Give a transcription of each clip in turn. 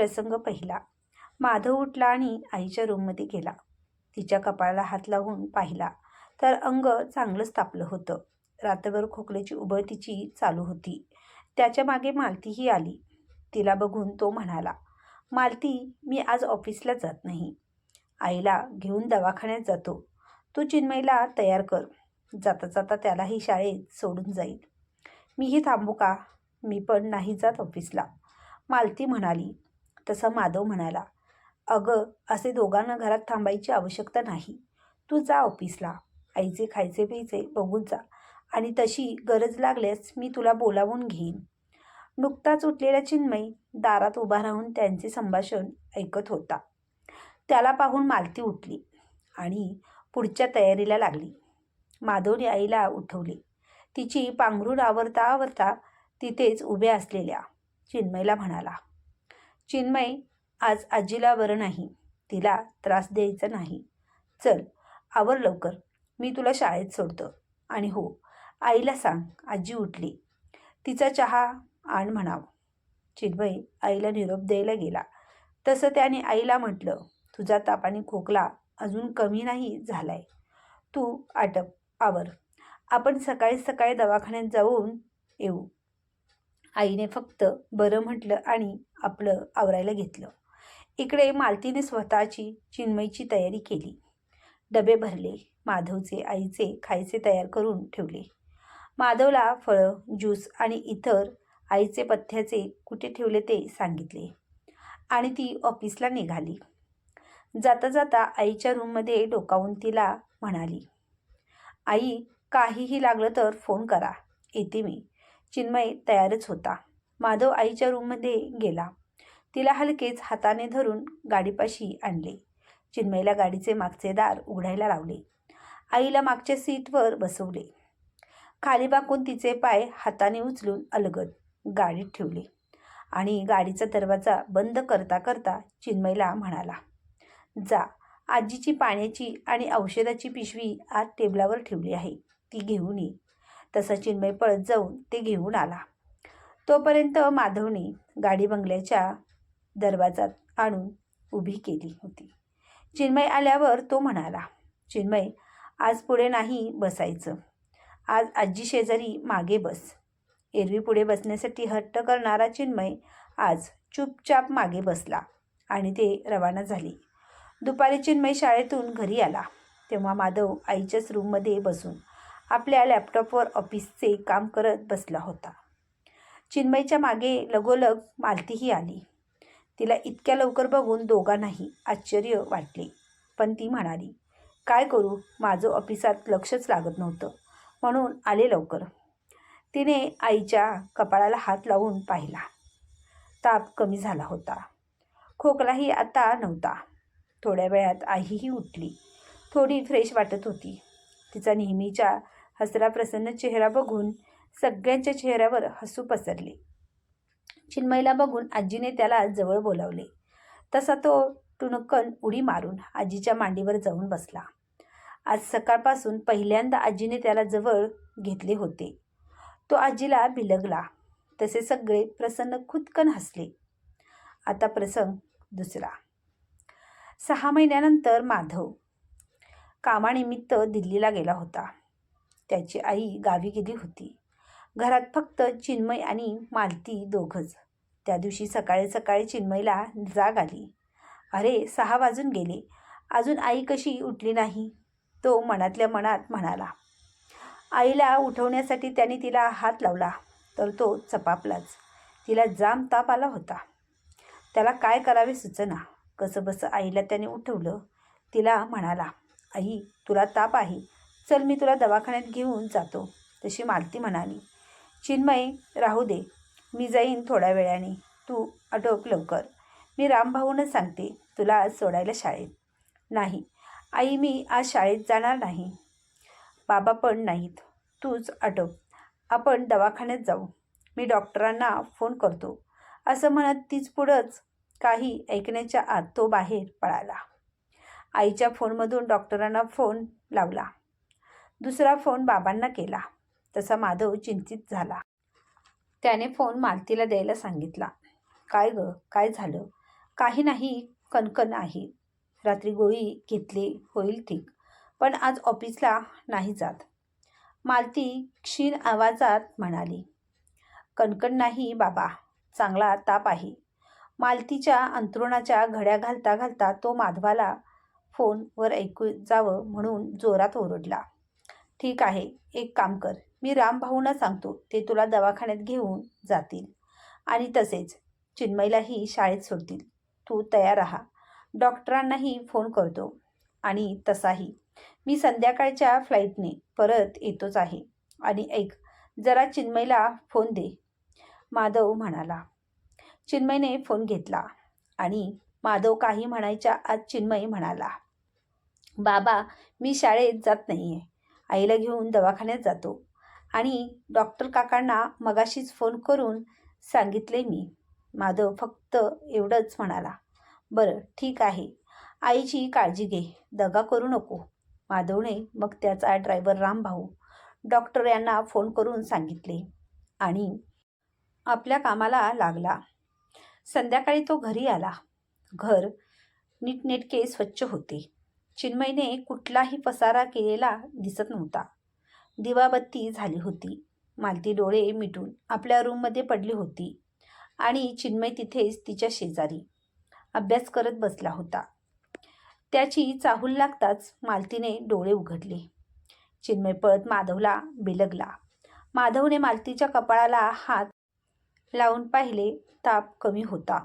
प्रसंग पहिला. माधव उठला आणि आईच्या रूममध्ये गेला. तिच्या कपाळाला हात लावून पाहिला. तर अंग चांगलंच तापलं होतं. रात्रभर खोकल्याची उबळतीची चालू होती. त्याच्यामागे मालतीही आली. तिला बघून तो म्हणाला मालती मी आज ऑफिसला जात नाही. आईला घेऊन दवाखान्यात जातो. तू चिन्मयला तयार कर. जाता जाता त्यालाही शाळेत सोडून जाईल. मीही थांबू का? मी पण नाही जात ऑफिसला. मालती म्हणाली तसं माधव म्हणाला अगं असे दोघांना घरात थांबायची आवश्यकता नाही. तू जा ऑफिसला. आईचे खायचे प्यायचे बघून जा. आणि तशी गरज लागल्यास मी तुला बोलावून घेईन. नुकताच उठलेला चिन्मय दारात उभा राहून त्यांचे संभाषण ऐकत होता. त्याला पाहून मालती उठली आणि पुढच्या तयारीला लागली. माधवने आईला उठवले. तिची पांघरूण आवरता आवरता तिथेच उभ्या असलेल्या चिन्मयला म्हणाला चिन्मय आज आजीला बरं नाही. तिला त्रास द्यायचा नाही. चल आवर लवकर. मी तुला शाळेत सोडतो. आणि हो आईला सांग आजी उठली. तिचा चहा आण म्हणाव. चिन्मय आईला निरोप द्यायला गेला. तसं त्याने आईला म्हटलं तुझा ताप आणि खोकला अजून कमी नाही झालाय. तू आटप आवर. आपण सकाळी सकाळी दवाखान्यात जाऊन येऊ. आईने फक्त बरं म्हटलं आणि आपलं आवरायला घेतलं. इकडे मालतीने स्वतःची चिन्मयची तयारी केली. डबे भरले माधवचे आईचे खायचे तयार करून ठेवले. माधवला फळं ज्यूस आणि इतर आईचे पथ्याचे कुठे ठेवले ते सांगितले आणि ती ऑफिसला निघाली. जाता जाता आईच्या रूममध्ये डोकावून तिला म्हणाली आई काहीही लागलं तर फोन करा. येते मी. चिन्मय तयारच होता. माधव आईच्या रूममध्ये गेला. तिला हलकेच हाताने धरून गाडीपाशी आणले. चिन्मयला गाडीचे मागचे दार उघडायला लावले. आईला मागच्या सीटवर बसवले. खाली बाकून तिचे पाय हाताने उचलून अलगद गाडीत ठेवले आणि गाडीचा दरवाजा बंद करता करता चिन्मयला म्हणाला जा आजीची पाण्याची आणि औषधाची पिशवी आत टेबलावर ठेवली आहे. ती घेऊन ये. तसा चिन्मय पळत जाऊन ते घेऊन आला. तोपर्यंत माधवने गाडी बंगल्याच्या दरवाजात आणून उभी केली होती. चिन्मय आल्यावर तो म्हणाला चिन्मय आज पुढे नाही बसायचं. आज आजी शेजारी मागे बस. एरवी पुढे बसण्यासाठी हट्ट करणारा चिन्मय आज चुपचाप मागे बसला आणि ते रवाना झाले. दुपारी चिन्मय शाळेतून घरी आला. तेव्हा माधव आईच्याच रूममध्ये बसून आपल्या लॅपटॉपवर ऑफिसचे काम करत बसला होता. चिन्मयच्या मागे लगोलग मालतीही आली. तिला इतक्या लवकर बघून दोघांनाही आश्चर्य वाटले. पण ती म्हणाली काय करू? माझं ऑफिसात लक्षच लागत नव्हतं म्हणून आले लवकर. तिने आईच्या कपाळाला हात लावून पाहिला. ताप कमी झाला होता. खोकलाही आता नव्हता. थोड्या वेळात आईही उठली. थोडी फ्रेश वाटत होती. तिचा नेहमीच्या हसरा प्रसन्न चेहरा बघून सगळ्यांच्या चेहऱ्यावर हसू पसरले. चिन्मयला बघून आजीने त्याला जवळ बोलावले. तसा तो टुणकन उडी मारून आजीच्या मांडीवर जाऊन बसला. आज सकाळपासून पहिल्यांदा आजीने त्याला जवळ घेतले होते. तो आजीला बिलगला. तसे सगळे प्रसन्न खुदकन हसले. आता प्रसंग दुसरा. सहा महिन्यानंतर माधव कामानिमित्त दिल्लीला गेला होता. त्याची आई गावी गेली होती. घरात फक्त चिन्मय आणि मालती दोघंच. त्या दिवशी सकाळी सकाळी चिन्मयला जाग आली. अरे सहा वाजून गेले. अजून आई कशी उठली नाही? तो मनातल्या मनात म्हणाला. आईला उठवण्यासाठी त्याने तिला हात लावला तर तो चपापलाच. तिला जाम ताप आला होता. त्याला काय करावे सुचना. कसं बसं आईला त्याने उठवलं. तिला म्हणाला आई तुला ताप आहे. चल मी तुला दवाखान्यात घेऊन जातो. तशी मालती म्हणाली. चिन्मय राहू दे. मी जाईन थोड्या वेळाने. तू अटोप लवकर. मी रामभाऊनच सांगते तुला आज सोडायला शाळेत. नाही. आई मी आज शाळेत जाणार नाही. बाबा पण नाहीत. तूच आटोप आपण दवाखान्यात जाऊ. मी डॉक्टरांना फोन करतो. असं म्हणत तीच पुढंच काही ऐकण्याच्या आत तो बाहेर पळाला. आईच्या फोनमधून डॉक्टरांना फोन लावला. दुसरा फोन बाबांना केला. तसा माधव चिंतित झाला. त्याने फोन मालतीला द्यायला सांगितला. काय ग? काय झालं? काही नाही कणकण आहे. रात्री गोळी घेतली होईल ठीक पण आज ऑफिसला नाही जात. मालती क्षीण आवाजात म्हणाली. कणकण नाही बाबा चांगला ताप आहे. मालतीच्या अंथरुणाच्या घड्या घालता घालता तो माधवाला फोनवर ऐकू जावं म्हणून जोरात ओरडला. ठीक आहे एक काम कर. मी रामभाऊंना सांगतो ते तुला दवाखान्यात घेऊन जातील. आणि तसेच चिन्मईलाही शाळेत सोडतील. तू तयार राहा. डॉक्टरांनाही फोन करतो. आणि तसाही. मी संध्याकाळच्या फ्लाईटने परत येतोच आहे. आणि ऐक जरा चिन्मईला फोन दे. माधव म्हणाला. चिन्मयने फोन घेतला. आणि माधव काही म्हणायच्या आज चिन्मय म्हणाला. बाबा मी शाळेत जात नाही आहे आईला घेऊन दवाखान्यात जातो. आणि डॉक्टर काकांना मगाशीच फोन करून सांगितले मी. माधव फक्त एवढंच म्हणाला. बरं ठीक आहे. आईची काळजी घे. दगा करू नको. माधवने मग त्याचा ड्रायव्हर रामभाऊ डॉक्टर यांना फोन करून सांगितले आणि आपल्या कामाला लागला. संध्याकाळी तो घरी आला. घर नीटनेटके स्वच्छ होते. चिन्मयने कुठलाही पसारा केलेला दिसत नव्हता. दिवाबत्ती झाली होती. मालती डोळे मिटून आपल्या रूममध्ये पडली होती आणि चिन्मय तिथेच तिच्या शेजारी अभ्यास करत बसला होता. त्याची चाहूल लागताच मालतीने डोळे उघडले. चिन्मय पळत माधवला बिलगला. माधवने मालतीच्या कपाळाला हात लावून पाहिले ताप कमी होता.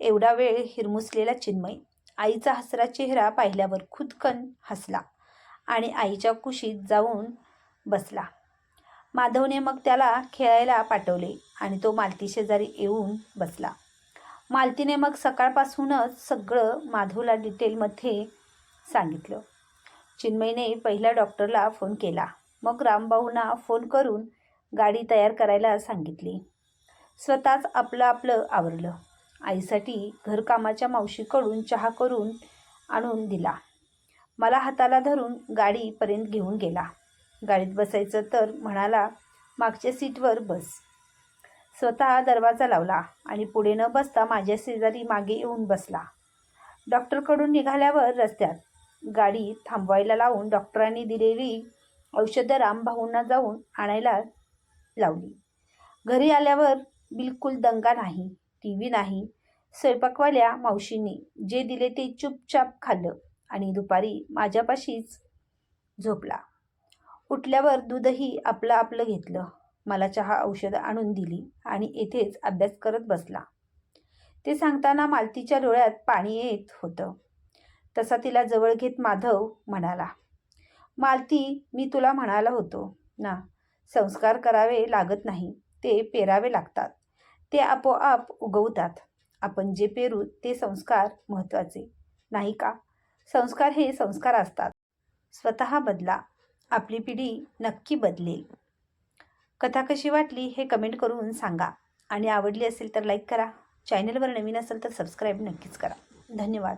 एवढा वेळ हिरमुसलेला चिन्मय आईचा हसरा चेहरा पाहिल्यावर खुदकन हसला आणि आईच्या कुशीत जाऊन बसला. माधवने मग त्याला खेळायला पाठवले आणि तो मालती शेजारी येऊन बसला. मालतीने मग सकाळपासूनच सगळं माधवला डिटेलमध्ये सांगितलं. चिन्मयने पहिल्या डॉक्टरला फोन केला. मग रामभाऊंना फोन करून गाडी तयार करायला सांगितली. स्वतःच आपलं आपलं आवरलं. आईसाठी घरकामाच्या मावशीकडून चहा करून आणून दिला. मला हाताला धरून गाडीपर्यंत घेऊन गेला. गाडीत बसायचं तर म्हणाला मागच्या सीटवर बस. स्वतः दरवाजा लावला आणि पुढे न बसता माझ्या शेजारी मागे येऊन बसला. डॉक्टरकडून निघाल्यावर रस्त्यात गाडी थांबवायला लावून डॉक्टरांनी दिलेली औषधं रामभाऊंना जाऊन आणायला लावली. घरी आल्यावर बिलकुल दंगा नाही टी व्ही नाही स्वयंपाकवाल्या मावशींनी जे दिले ते चुपचाप खाल्लं आणि दुपारी माझ्यापाशीच झोपला. उठल्यावर दूधही आपलं आपलं घेतलं. मला चहा औषधं आणून दिली आणि येथेच अभ्यास करत बसला. ते सांगताना मालतीच्या डोळ्यात पाणी येत होतं. तसा तिला जवळ घेत माधव म्हणाला मालती मी तुला म्हणाला होतो ना संस्कार करावे लागत नाही ते पेरावे लागतात. ते आपोआप उगवतात. आपण जे पेरू ते संस्कार महत्त्वाचे नाही का? संस्कार हे संस्कार असतात. स्वतः बदला. आपली पिढी नक्की बदलेल. कथा कशी वाटली हे कमेंट करून सांगा. आणि आवडली असेल तर लाईक करा. चॅनलवर नवीन असेल तर सबस्क्राईब नक्कीच करा. धन्यवाद.